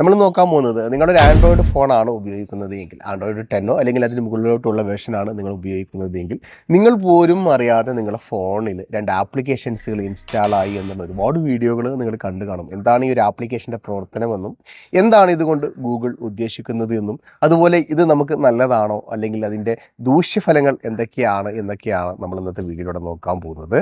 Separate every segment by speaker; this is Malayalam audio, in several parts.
Speaker 1: നമ്മൾ നോക്കാൻ പോകുന്നത് നിങ്ങളൊരു ആൻഡ്രോയിഡ് ഫോണാണ് ഉപയോഗിക്കുന്നത് എങ്കിൽ ആൻഡ്രോയിഡ് ടെന്നോ അല്ലെങ്കിൽ അതിന് മുകളിലോട്ടുള്ള വേർഷനാണ് നിങ്ങൾ ഉപയോഗിക്കുന്നത് എങ്കിൽ നിങ്ങൾ പോലും അറിയാതെ നിങ്ങളുടെ ഫോണിൽ രണ്ട് ആപ്ലിക്കേഷൻസുകൾ ഇൻസ്റ്റാൾ ആയി എന്നുള്ള ഒരുപാട് വീഡിയോകൾ നിങ്ങൾ കണ്ടു കാണും. എന്താണ് ഈ ഒരു ആപ്ലിക്കേഷന്റെ പ്രവർത്തനമെന്നും എന്താണ് ഇതുകൊണ്ട് ഗൂഗിൾ ഉദ്ദേശിക്കുന്നത് എന്നും അതുപോലെ ഇത് നമുക്ക് നല്ലതാണോ അല്ലെങ്കിൽ അതിന്റെ ദൂഷ്യഫലങ്ങൾ എന്തൊക്കെയാണ് എന്നൊക്കെയാണ് നമ്മൾ ഇന്നത്തെ വീഡിയോയുടെ നോക്കാൻ പോകുന്നത്.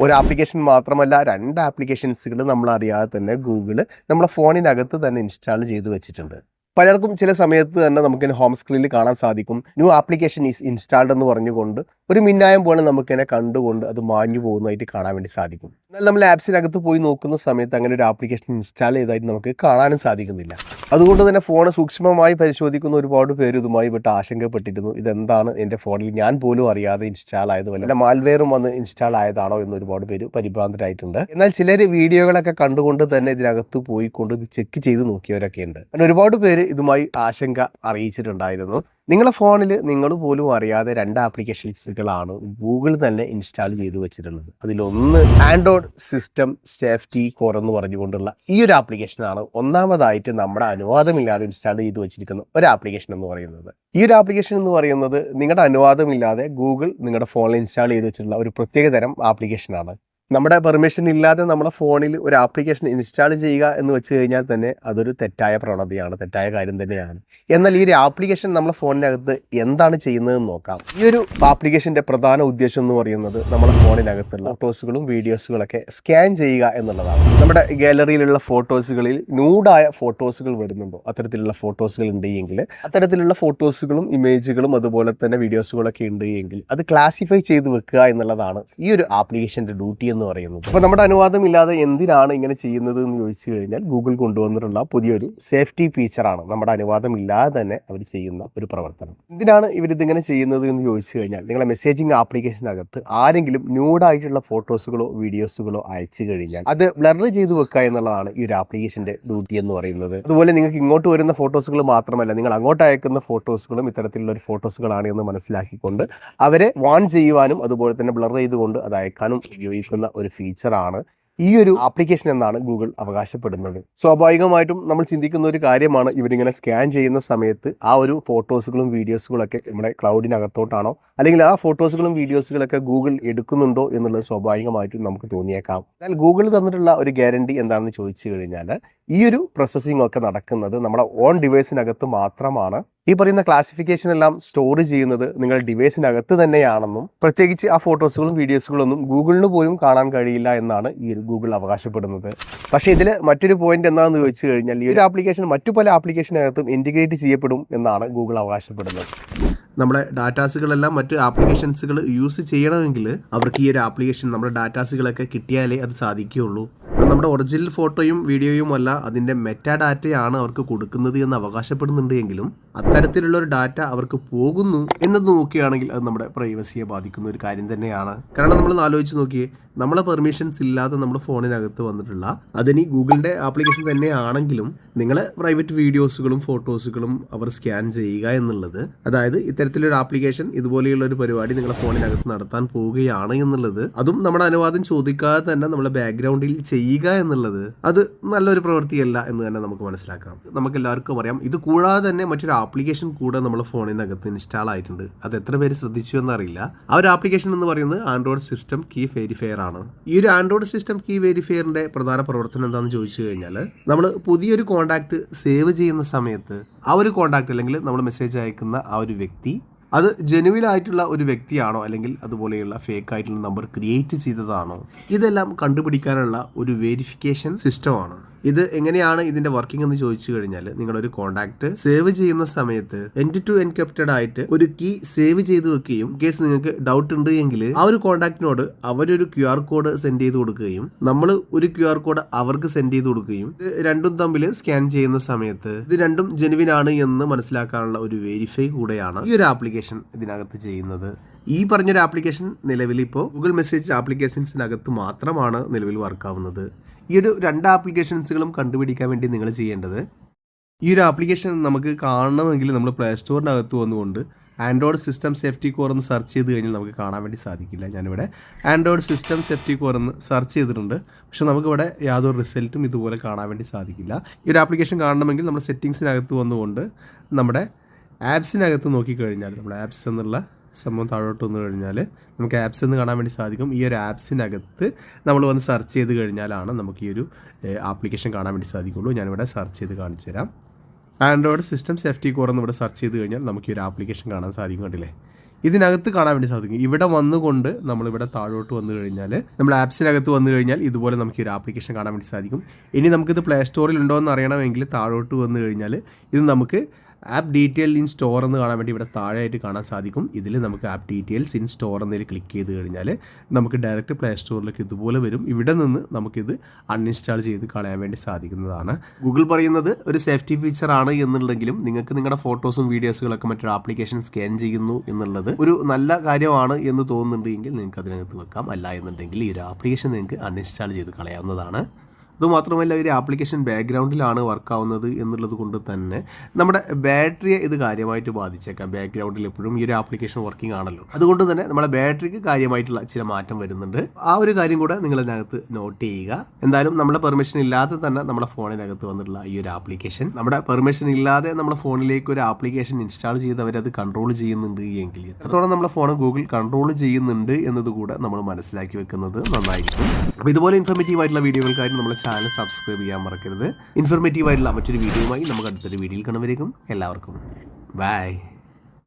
Speaker 1: ഒരു ആപ്ലിക്കേഷൻ മാത്രമല്ല രണ്ട് ആപ്ലിക്കേഷൻസുകൾ നമ്മൾ അറിയാതെ തന്നെ ഗൂഗിൾ നമ്മുടെ ഫോണിനകത്ത് തന്നെ ഇൻസ്റ്റാൾ ചെയ്ത് വെച്ചിട്ടുണ്ട്. പലർക്കും ചില സമയത്ത് തന്നെ നമുക്ക് ഹോം സ്ക്രീനിൽ കാണാൻ സാധിക്കും. ന്യൂ ആപ്ലിക്കേഷൻ ഈസ് ഇൻസ്റ്റാൾഡ് എന്ന് പറഞ്ഞുകൊണ്ട് ഒരു മിന്നായം പോലെ നമുക്കിനെ കണ്ടുകൊണ്ട് അത് മാഞ്ഞു പോകുന്നതായിട്ട് കാണാൻ വേണ്ടി സാധിക്കും. എന്നാൽ നമ്മൾ ആപ്സിനകത്ത് പോയി നോക്കുന്ന സമയത്ത് അങ്ങനെ ഒരു ആപ്ലിക്കേഷൻ ഇൻസ്റ്റാൾ ചെയ്തതായിട്ട് നമുക്ക് കാണാനും സാധിക്കുന്നില്ല. അതുകൊണ്ട് തന്നെ ഫോൺ സൂക്ഷ്മമായി പരിശോധിക്കുന്ന ഒരുപാട് പേര് ഇതുമായി വിട്ട് ആശങ്കപ്പെട്ടിരുന്നു. ഇതെന്താണ് എന്റെ ഫോണിൽ ഞാൻ പോലും അറിയാതെ ഇൻസ്റ്റാൾ ആയതുപോലെ. അല്ല മാൽവെയറും വന്ന് ഇൻസ്റ്റാൾ ആയതാണോ എന്ന് ഒരുപാട് പേര് പരിഭ്രാന്തരായിട്ടുണ്ട്. എന്നാൽ ചിലർ വീഡിയോകളൊക്കെ കണ്ടുകൊണ്ട് തന്നെ ഇതിനകത്ത് പോയിക്കൊണ്ട് ഇത് ചെക്ക് ചെയ്ത് നോക്കിയവരൊക്കെ ഉണ്ട് അങ്ങനെ ഒരുപാട് പേര് ഇതുമായി ആശങ്ക അറിയിച്ചിട്ടുണ്ടായിരുന്നു. നിങ്ങളുടെ ഫോണിൽ നിങ്ങൾ പോലും അറിയാതെ രണ്ട് ആപ്ലിക്കേഷൻസുകളാണ് ഗൂഗിൾ തന്നെ ഇൻസ്റ്റാൾ ചെയ്ത് വെച്ചിട്ടുള്ളത് അതിലൊന്ന് ആൻഡ്രോയിഡ് സിസ്റ്റം സേഫ്റ്റി കോർ എന്ന് പറഞ്ഞുകൊണ്ടുള്ള ഈ ഒരു ആപ്ലിക്കേഷനാണ് ഒന്നാമതായിട്ട് നമ്മുടെ അനുവാദമില്ലാതെ ഇൻസ്റ്റാൾ ചെയ്ത് വെച്ചിരിക്കുന്ന ഒരു ആപ്ലിക്കേഷൻ എന്ന് പറയുന്നത്. ഈ ഒരു ആപ്ലിക്കേഷൻ എന്ന് പറയുന്നത് നിങ്ങളുടെ അനുവാദമില്ലാതെ ഗൂഗിൾ നിങ്ങളുടെ ഫോണിൽ ഇൻസ്റ്റാൾ ചെയ്ത് വെച്ചിട്ടുള്ള ഒരു പ്രത്യേക തരം ആപ്ലിക്കേഷനാണ് നമ്മുടെ പെർമിഷൻ ഇല്ലാതെ നമ്മുടെ ഫോണിൽ ഒരു ആപ്ലിക്കേഷൻ ഇൻസ്റ്റാൾ ചെയ്യുക എന്ന് വെച്ച് കഴിഞ്ഞാൽ തന്നെ അതൊരു തെറ്റായ പ്രവണതയാണ് തെറ്റായ കാര്യം തന്നെയാണ്. എന്നാൽ ഈ ഒരു ആപ്ലിക്കേഷൻ നമ്മുടെ ഫോണിനകത്ത് എന്താണ് ചെയ്യുന്നതെന്ന് നോക്കാം. ഈ ഒരു ആപ്ലിക്കേഷന്റെ പ്രധാന ഉദ്ദേശം എന്ന് പറയുന്നത് നമ്മുടെ ഫോണിനകത്തുള്ള ഫോട്ടോസുകളും വീഡിയോസുകളൊക്കെ സ്കാൻ ചെയ്യുക എന്നുള്ളതാണ്. നമ്മുടെ ഗാലറിയിലുള്ള ഫോട്ടോസുകളിൽ ന്യൂഡായ ഫോട്ടോസുകൾ വരുന്നുണ്ടോ? അത്തരത്തിലുള്ള ഫോട്ടോസുകൾ ഉണ്ട് എങ്കിൽ അത്തരത്തിലുള്ള ഫോട്ടോസുകളും ഇമേജുകളും അതുപോലെ തന്നെ വീഡിയോസുകളൊക്കെ ഉണ്ട് എങ്കിൽ അത് ക്ലാസിഫൈ ചെയ്ത് വെക്കുക എന്നുള്ളതാണ് ഈ ഒരു ആപ്ലിക്കേഷന്റെ ഡ്യൂട്ടി എന്ന് പറയുന്നത്. അപ്പോൾ നമ്മുടെ അനുവാദം ഇല്ലാതെ എന്തിനാണ് ഇങ്ങനെ ചെയ്യുന്നത് എന്ന് ചോദിച്ചു കഴിഞ്ഞാൽ ഗൂഗിൾ കൊണ്ടുവന്നിട്ടുള്ള പുതിയൊരു സേഫ്റ്റി ഫീച്ചറാണ് നമ്മുടെ അനുവാദം ഇല്ലാതെ തന്നെ അവർ ചെയ്യുന്ന ഒരു പ്രവർത്തനം. എന്തിനാണ് ഇവരിതിങ്ങനെ ചെയ്യുന്നത് എന്ന് ചോദിച്ചു കഴിഞ്ഞാൽ നിങ്ങളെ മെസ്സേജിങ് ആപ്ലിക്കേഷനകത്ത് ആരെങ്കിലും ന്യൂഡായിട്ടുള്ള ഫോട്ടോസുകളോ വീഡിയോസുകളോ അയച്ചു കഴിഞ്ഞാൽ അത് ബ്ലർ ചെയ്ത് വെക്കുക എന്നുള്ളതാണ് ഈ ഒരു ആപ്ലിക്കേഷന്റെ ഡ്യൂട്ടി എന്ന് പറയുന്നത്. അതുപോലെ നിങ്ങൾക്ക് ഇങ്ങോട്ട് വരുന്ന ഫോട്ടോസുകൾ മാത്രമല്ല നിങ്ങൾ അങ്ങോട്ട് അയക്കുന്ന ഫോട്ടോസുകളും ഇത്തരത്തിലുള്ള ഒരു ഫോട്ടോസുകളാണ് എന്ന് മനസ്സിലാക്കിക്കൊണ്ട് അവരെ വാൺ ചെയ്യുവാനും അതുപോലെ തന്നെ ബ്ലർ ചെയ്തുകൊണ്ട് അത് അയക്കാനും ഉപയോഗിക്കുന്ന ഒരു ഫീച്ചറാണ് ഈ ഒരു ആപ്ലിക്കേഷൻ എന്നാണ് ഗൂഗിൾ അവകാശപ്പെടുന്നത്. സ്വാഭാവികമായിട്ടും നമ്മൾ ചിന്തിക്കുന്ന ഒരു കാര്യമാണ് ഇവരിങ്ങനെ സ്കാൻ ചെയ്യുന്ന സമയത്ത് ആ ഒരു ഫോട്ടോസുകളും വീഡിയോസുകളൊക്കെ നമ്മുടെ ക്ലൗഡിനകത്തോട്ടാണോ അല്ലെങ്കിൽ ആ ഫോട്ടോസുകളും വീഡിയോസുകളൊക്കെ ഗൂഗിൾ എടുക്കുന്നുണ്ടോ എന്നുള്ളത് സ്വാഭാവികമായിട്ടും നമുക്ക് തോന്നിയേക്കാം. എന്നാൽ ഗൂഗിൾ തന്നിട്ടുള്ള ഒരു ഗ്യാരണ്ടി എന്താണെന്ന് ചോദിച്ചു കഴിഞ്ഞാൽ ഈ ഒരു പ്രോസസ്സിംഗ് ഒക്കെ നടക്കുന്നത് നമ്മുടെ ഓൺ ഡിവൈസിനകത്ത് മാത്രമാണ്. ഈ പറയുന്ന ക്ലാസിഫിക്കേഷൻ എല്ലാം സ്റ്റോർ ചെയ്യുന്നത് നിങ്ങൾ ഡിവൈസിനകത്ത് തന്നെയാണെന്നും പ്രത്യേകിച്ച് ആ ഫോട്ടോസുകളും വീഡിയോസുകളൊന്നും ഗൂഗിളിന് പോലും കാണാൻ കഴിയില്ല എന്നാണ് ഈ ഒരു ഗൂഗിൾ അവകാശപ്പെടുന്നത്. പക്ഷേ ഇതിൽ മറ്റൊരു പോയിന്റ് എന്താണെന്ന് ചോദിച്ചു കഴിഞ്ഞാൽ ഈ ഒരു ആപ്ലിക്കേഷൻ മറ്റു പല ആപ്ലിക്കേഷനകത്തും ഇന്റിഗ്രേറ്റ് ചെയ്യപ്പെടും എന്നാണ് ഗൂഗിൾ അവകാശപ്പെടുന്നത്. നമ്മുടെ ഡാറ്റാസുകളെല്ലാം മറ്റ് ആപ്ലിക്കേഷൻസുകൾ യൂസ് ചെയ്യണമെങ്കിൽ അവർക്ക് ഈ ഒരു ആപ്ലിക്കേഷൻ നമ്മുടെ ഡാറ്റാസുകളൊക്കെ കിട്ടിയാലേ അത് സാധിക്കുകയുള്ളൂ. നമ്മുടെ ഒറിജിനൽ ഫോട്ടോയും വീഡിയോയും അല്ല അതിന്റെ മെറ്റാ ഡാറ്റയാണ് അവർക്ക് കൊടുക്കുന്നത് എന്ന് അവകാശപ്പെടുന്നുണ്ട് എങ്കിലും അത്തരത്തിലുള്ള ഒരു ഡാറ്റ അവർക്ക് പോകുന്നു എന്നത് നോക്കുകയാണെങ്കിൽ അത് നമ്മുടെ പ്രൈവസിയെ ബാധിക്കുന്ന ഒരു കാര്യം തന്നെയാണ്. കാരണം നമ്മൾ ആലോചിച്ച് നോക്കിയേ നമ്മളെ പെർമിഷൻസ് ഇല്ലാതെ നമ്മുടെ ഫോണിനകത്ത് വന്നിട്ടുള്ള അതിനി ഗൂഗിളിന്റെ ആപ്ലിക്കേഷൻ തന്നെ ആണെങ്കിലും നിങ്ങളെ പ്രൈവറ്റ് വീഡിയോസുകളും ഫോട്ടോസുകളും അവർ സ്കാൻ ചെയ്യുക എന്നുള്ളത് അതായത് ഇത്തരത്തിലൊരു ആപ്ലിക്കേഷൻ ഇതുപോലെയുള്ള ഒരു പരിപാടി നിങ്ങളുടെ ഫോണിനകത്ത് നടത്താൻ പോവുകയാണ് എന്നുള്ളത് അതും നമ്മുടെ അനുവാദം ചോദിക്കാതെ തന്നെ നമ്മളെ ബാക്ക്ഗ്രൗണ്ടിൽ ചെയ്യുക എന്നുള്ളത് അത് നല്ലൊരു പ്രവൃത്തിയല്ല എന്ന് തന്നെ നമുക്ക് മനസ്സിലാക്കാം. നമുക്ക് എല്ലാവർക്കും അറിയാം. ഇത് കൂടാതെ തന്നെ മറ്റൊരു ആപ്ലിക്കേഷൻ കൂടെ നമ്മുടെ ഫോണിനകത്ത് ഇൻസ്റ്റാൾ ആയിട്ടുണ്ട്. അത് എത്ര പേര് ശ്രദ്ധിച്ചു എന്നറിയില്ല. ആ ഒരു ആപ്ലിക്കേഷൻ എന്ന് പറയുന്നത് ആൻഡ്രോയിഡ് സിസ്റ്റം കീ വെരിഫയർ ആണ്. ഈ ഒരു ആൻഡ്രോയിഡ് സിസ്റ്റം കീ വെരിഫയറിന്റെ പ്രധാന പ്രവർത്തനം എന്താണെന്ന് ചോദിച്ചു കഴിഞ്ഞാൽ നമ്മൾ പുതിയൊരു കോണ്ടാക്ട് സേവ് ചെയ്യുന്ന സമയത്ത് ആ ഒരു കോണ്ടാക്ട് അല്ലെങ്കിൽ നമ്മൾ മെസ്സേജ് അയക്കുന്ന ആ ഒരു വ്യക്തി അത് ജെനുവിൻ ആയിട്ടുള്ള ഒരു വ്യക്തിയാണോ അല്ലെങ്കിൽ അതുപോലെയുള്ള ഫേക്ക് ആയിട്ടുള്ള നമ്പർ ക്രിയേറ്റ് ചെയ്തതാണോ ഇതെല്ലാം കണ്ടുപിടിക്കാനുള്ള ഒരു വെരിഫിക്കേഷൻ സിസ്റ്റമാണ് ഇത് എങ്ങനെയാണ് ഇതിന്റെ വർക്കിംഗ് എന്ന് ചോദിച്ചു കഴിഞ്ഞാൽ നിങ്ങളൊരു കോണ്ടാക്ട് സേവ് ചെയ്യുന്ന സമയത്ത് എൻഡ് ടു എൻക്രിപ്റ്റഡ് ആയിട്ട് ഒരു കീ സേവ് ചെയ്തു വെക്കുകയും കേസ് നിങ്ങൾക്ക് ഡൗട്ട് ഉണ്ട് എങ്കിൽ ആ ഒരു കോണ്ടാക്ടിനോട് അവരൊരു ക്യു ആർ കോഡ് സെൻഡ് ചെയ്ത് കൊടുക്കുകയും നമ്മൾ ഒരു ക്യു ആർ കോഡ് അവർക്ക് സെൻഡ് ചെയ്ത് കൊടുക്കുകയും ഇത് രണ്ടും തമ്മിൽ സ്കാൻ ചെയ്യുന്ന സമയത്ത് ഇത് രണ്ടും ജെനുവിൻ ആണ് എന്ന് മനസ്സിലാക്കാനുള്ള ഒരു വെരിഫൈ കൂടെയാണ് ഈ ഒരു ആപ്ലിക്കേഷൻ ഇതിനകത്ത് ചെയ്യുന്നത്. ഈ പറഞ്ഞൊരു ആപ്ലിക്കേഷൻ നിലവിൽ ഇപ്പോൾ ഗൂഗിൾ മെസ്സേജ് ആപ്ലിക്കേഷൻസിനകത്ത് മാത്രമാണ് നിലവിൽ വർക്കാവുന്നത് ഈ ഒരു രണ്ട് ആപ്ലിക്കേഷൻസുകളും കണ്ടുപിടിക്കാൻ വേണ്ടി നിങ്ങൾ ചെയ്യേണ്ടത് ഈ ഒരു ആപ്ലിക്കേഷൻ നമുക്ക് കാണണമെങ്കിൽ നമ്മൾ പ്ലേ സ്റ്റോറിനകത്ത് വന്നുകൊണ്ട് ആൻഡ്രോയിഡ് സിസ്റ്റം സേഫ്റ്റി കോർ എന്ന് സെർച്ച് ചെയ്ത് കഴിഞ്ഞാൽ നമുക്ക് കാണാൻ വേണ്ടി സാധിക്കില്ല ഞാനിവിടെ. ആൻഡ്രോയിഡ് സിസ്റ്റം സേഫ്റ്റി കോർ എന്ന് സെർച്ച് ചെയ്തിട്ടുണ്ട്. പക്ഷെ നമുക്കിവിടെ യാതൊരു റിസൾട്ടും ഇതുപോലെ കാണാൻ വേണ്ടി സാധിക്കില്ല. ഈ ഒരു ആപ്ലിക്കേഷൻ കാണണമെങ്കിൽ നമ്മൾ സെറ്റിങ്സിനകത്ത് വന്നുകൊണ്ട് നമ്മുടെ ആപ്സിനകത്ത് നോക്കിക്കഴിഞ്ഞാൽ നമ്മുടെ ആപ്സ് എന്നുള്ള സംഭവം താഴോട്ട് വന്നു കഴിഞ്ഞാൽ നമുക്ക് ആപ്സ് എന്ന് കാണാൻ വേണ്ടി സാധിക്കും. ഈ ഒരു ആപ്സിനകത്ത് നമ്മൾ വന്ന് സെർച്ച് ചെയ്ത് കഴിഞ്ഞാലാണ് നമുക്ക് ഈ ഒരു ആപ്ലിക്കേഷൻ കാണാൻ വേണ്ടി സാധിക്കുള്ളൂ. ഞാനിവിടെ സെർച്ച് ചെയ്ത് കാണിച്ചു തരാം. ആൻഡ്രോയിഡ് സിസ്റ്റം സേഫ്റ്റി കോർ എന്ന് ഇവിടെ സെർച്ച് ചെയ്ത് കഴിഞ്ഞാൽ നമുക്ക് ഈ ഒരു ആപ്ലിക്കേഷൻ കാണാൻ സാധിക്കും കണ്ടില്ലേ? ഇതിനകത്ത് കാണാൻ വേണ്ടി സാധിക്കും. ഇവിടെ വന്നുകൊണ്ട് നമ്മളിവിടെ താഴോട്ട് വന്നു കഴിഞ്ഞാൽ നമ്മൾ ആപ്സിനകത്ത് വന്നു കഴിഞ്ഞാൽ ഇതുപോലെ നമുക്ക് ഒരു ആപ്ലിക്കേഷൻ കാണാൻ വേണ്ടി സാധിക്കും. ഇനി നമുക്കിത് പ്ലേ സ്റ്റോറിൽ ഉണ്ടോ എന്ന് അറിയണമെങ്കിൽ താഴോട്ട് വന്നു കഴിഞ്ഞാൽ ഇത് നമുക്ക് ആപ്പ് ഡീറ്റെയിൽ ഇൻ സ്റ്റോർ എന്ന് കാണാൻ വേണ്ടി ഇവിടെ താഴെയായിട്ട് കാണാൻ സാധിക്കും. ഇതിൽ നമുക്ക് ആപ്പ് ഡീറ്റെയിൽസ് ഇൻ സ്റ്റോർ എന്നതിൽ ക്ലിക്ക് ചെയ്ത് കഴിഞ്ഞാൽ നമുക്ക് ഡയറക്റ്റ് പ്ലേ സ്റ്റോറിലേക്ക് ഇതുപോലെ വരും. ഇവിടെ നിന്ന് നമുക്കിത് അൺഇൻസ്റ്റാൾ ചെയ്ത് കളയാൻ വേണ്ടി സാധിക്കുന്നതാണ്. ഗൂഗിൾ പറയുന്നത് ഒരു സേഫ്റ്റി ഫീച്ചർ ആണ് എന്നുണ്ടെങ്കിലും നിങ്ങൾക്ക് നിങ്ങളുടെ ഫോട്ടോസും വീഡിയോസുകളൊക്കെ മറ്റൊരു ആപ്ലിക്കേഷൻ സ്കാൻ ചെയ്യുന്നു എന്നുള്ളത് ഒരു നല്ല കാര്യമാണ് എന്ന് തോന്നുന്നുണ്ടെങ്കിൽ നിങ്ങൾക്ക് അതിനകത്ത് വെക്കാം. അല്ല എന്നുണ്ടെങ്കിൽ ഈ ഒരു ആപ്ലിക്കേഷൻ നിങ്ങൾക്ക് അൺഇൻസ്റ്റാൾ ചെയ്ത് കളയാവുന്നതാണ്. അതുമാത്രമല്ല ഒരു ആപ്ലിക്കേഷൻ ബാക്ക്ഗ്രൗണ്ടിലാണ് വർക്കാവുന്നത് എന്നുള്ളത് കൊണ്ട് തന്നെ നമ്മുടെ ബാറ്ററിയെ ഇത് കാര്യമായിട്ട് ബാധിച്ചേക്കാം. ബാക്ക്ഗ്രൗണ്ടിൽ എപ്പോഴും ഈ ഒരു ആപ്ലിക്കേഷൻ വർക്കിംഗ് ആണല്ലോ. അതുകൊണ്ട് തന്നെ നമ്മുടെ ബാറ്ററിക്ക് കാര്യമായിട്ടുള്ള ചില മാറ്റം വരുന്നുണ്ട്. ആ ഒരു കാര്യം കൂടെ നിങ്ങൾ അതിനകത്ത് നോട്ട് ചെയ്യുക. എന്തായാലും നമ്മുടെ പെർമിഷൻ ഇല്ലാതെ തന്നെ നമ്മുടെ ഫോണിനകത്ത് വന്നിട്ടുള്ള ഈ ഒരു ആപ്ലിക്കേഷൻ. നമ്മുടെ പെർമിഷൻ ഇല്ലാതെ നമ്മുടെ ഫോണിലേക്ക് ഒരു ആപ്ലിക്കേഷൻ ഇൻസ്റ്റാൾ ചെയ്ത് അവരത് കൺട്രോൾ ചെയ്യുന്നുണ്ട് എങ്കിൽ എത്രത്തോളം നമ്മുടെ ഫോൺ ഗൂഗിൾ കൺട്രോൾ ചെയ്യുന്നുണ്ട് എന്നത് കൂടെ നമ്മൾ മനസ്സിലാക്കി വെക്കുന്നത് നന്നായിരിക്കും. അപ്പോൾ ഇതുപോലെ ഇൻഫർമേറ്റീവ് ആയിട്ടുള്ള വീഡിയോകൾക്കായി നമ്മുടെ ചാനൽ സബ്സ്ക്രൈബ് ചെയ്യാൻ മറക്കരുത്. ഇൻഫർമേറ്റീവ് ആയിട്ടുള്ള മറ്റൊരു വീഡിയോയുമായി നമുക്ക് അടുത്തൊരു വീഡിയോയിൽ കാണുമ്പോഴേക്കും എല്ലാവർക്കും. ബൈ